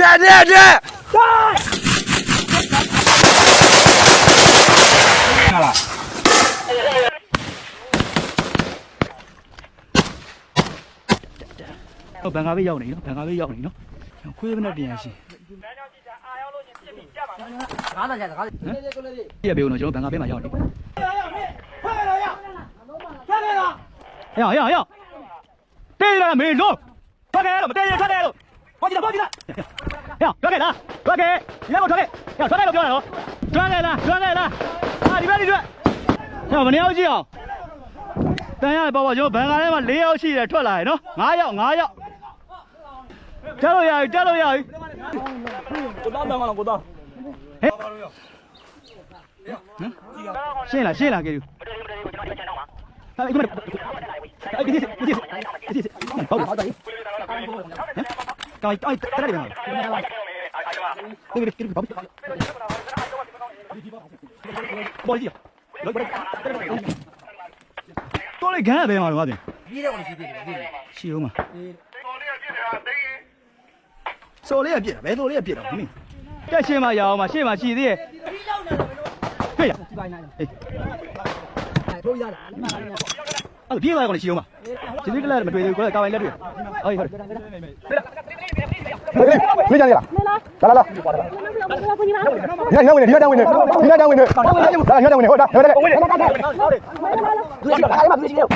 တဲ့တဲ့တဲ့ ဘန်ကာဘေးရောက်နေနော်ဘန်ကာဘေးရောက်နေနော်ခွေးဘယ်နဲ့တင်ရရှိ ကားလာကြကား ပြည့်ပေးဦးနော်ကျွန်တော်ဘန်ကာဘေးမှာရောက်နေဟဲ့ဟဲ့ဟဲ့ဟဲ့တေးလာမေလို့ထွက်ခဲ့လို့မတေးရထွက်ခဲ့လို့ပေါ်ကြည့်လားပေါ်ကြည့်လားဟဲ့ထွက်ခဲ့လားထွက်ခဲ့ဒီလောက်ထွက်ခဲ့ဟဲ့ထွက်ခဲ့လို့ပြောရတော့ထွက်ခဲ့လားထွက်ခဲ့လားဟာဒီဘက်ဒီဘက်ဟဲ့မနေအောင်ကြည့်အောင်တန်ရပေါ့ပေါ့ကျွန်တော်ဘန်ကာထဲမှာ၄ယော က်ရှိတယ်ထွက်လာရနော်၅ယောက်၅ယောက်တက်လို့ရပြီတက်လို့ရပြီကိုတော့တော့မလားကိုတော့ဟဲ့ရှင်းလားရှင်းလားကေယူအဲ့ဒီမှာအဲ့ဒီဒီဒီဒီဟုတ်ဟုတ်တယ်ကိုင်ကိုင်တက်ရတယ်ဗျာဒီဒီဒီဘာဘောကြီးလောဘောတော်လေခံရပဲမှာတော့ဗျာပြေးတော့ရှိသေးတယ်ပြေးတယ်ရှိအောင်မှာ စော်လေးကပြစ်တာဘယ်စော်လေးကပြစ်တာမင်းတက်ရှင်းမရအောင်မရှင်းမရှိသေးရဲ့ဟေ့ရဒီပိုင်းနိုင်ဟေးတို့ရတာအဲ့ဒီလိုက်ကောင်ရှင်းအောင်ပါဒီနေ့ကလည်းမတွေ့သေးဘူးကွာကာဝိုင်လက်တွေ့ဟုတ်ဟုတ်မေးကြရလားလာလာလာညညဝင်နေညညဝင်နေညညဝင်နေဒါညညဝင်နေဟုတ်တာညညဝင်နေဟုတ်တာဟုတ်တယ်ဒီကအဲ့မှာပြေးစီရော